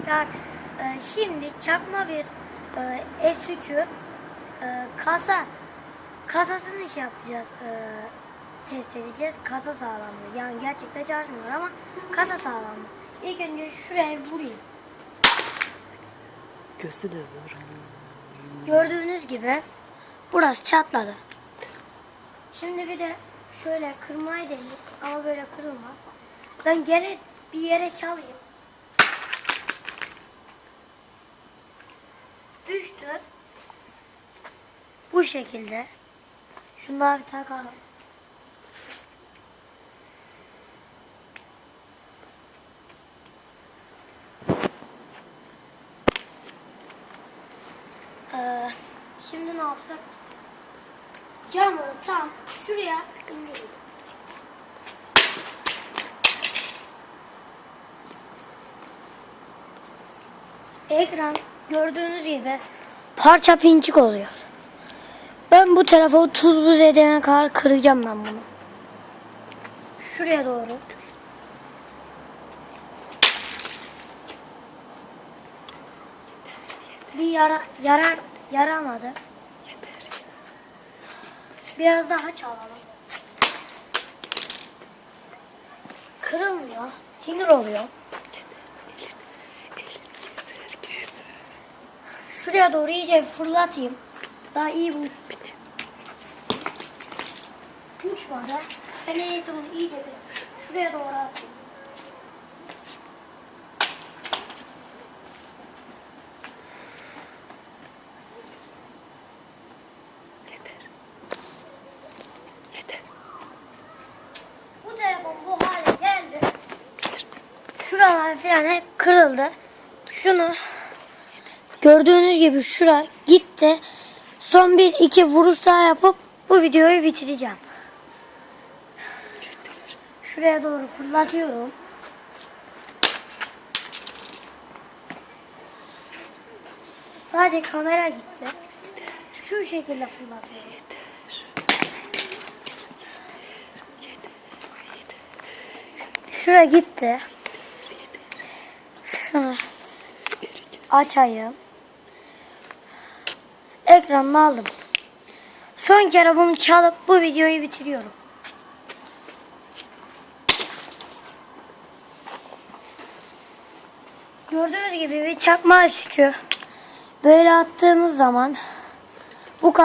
arkadaşlar e, şimdi çakma bir e, S3'ü e, kasa kasasını şey yapacağız test edeceğiz. Kasa sağlamlığı. Yani gerçekten çalışmıyor ama kasa sağlamlığı. İlk önce şuraya vurayım. Vur. gördüğünüz gibi burası çatladı. Şimdi bir de şöyle kırmayı deneyim ama böyle kırılmaz. Ben gene bir yere çalayım düştü. Bu şekilde. Şunları bir takalım. Ee, şimdi ne yapsak? Camı tam şuraya indirelim. Ekran gördüğünüz gibi parça pinçik oluyor. Ben bu tarafı tuz buz edene kadar kıracağım ben bunu. Şuraya doğru. Bir yara, yarar, yaramadı. Biraz daha çalalım. Kırılmıyor. Sinir oluyor. Şuraya doğru iyice fırlatayım. Daha iyi bu. Uçmadı. Ben en iyisi bunu iyice bir şuraya doğru atayım. Yeter. Yeter. Bu telefon bu hale geldi. Şuralar falan hep kırıldı. Şunu gördüğünüz gibi şura gitti. Son bir iki vuruş daha yapıp bu videoyu bitireceğim. Şuraya doğru fırlatıyorum. Sadece kamera gitti. Şu şekilde fırlatıyorum. Şura gitti. Şunu açayım. Ekranını aldım. Son kere bunu çalıp bu videoyu bitiriyorum. Gördüğünüz gibi bir çakma süçü. Böyle attığımız zaman